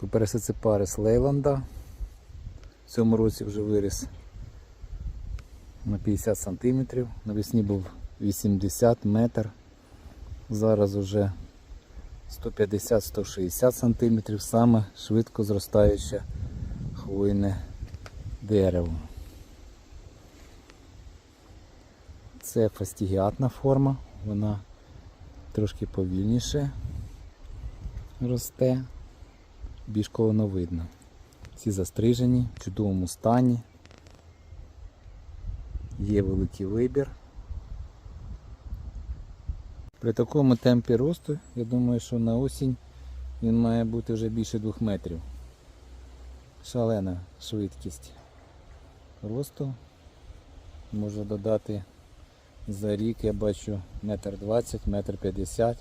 Купересиципарис Лейланда. В цьому році вже виріс на 50 см. Навесні був 80 метр. Зараз уже 150-160 см. Саме швидко зростаюче хвойне дерево. Це фастігіатна форма, вона трошки повільніше росте, більш колоновидна. Всі застрижені, в чудовому стані. Є великий вибір. При такому темпі росту, я думаю, що на осінь він має бути вже більше 2 метрів. Шалена швидкість росту. Можу додати за рік, я бачу метр двадцять, метр п'ятдесят.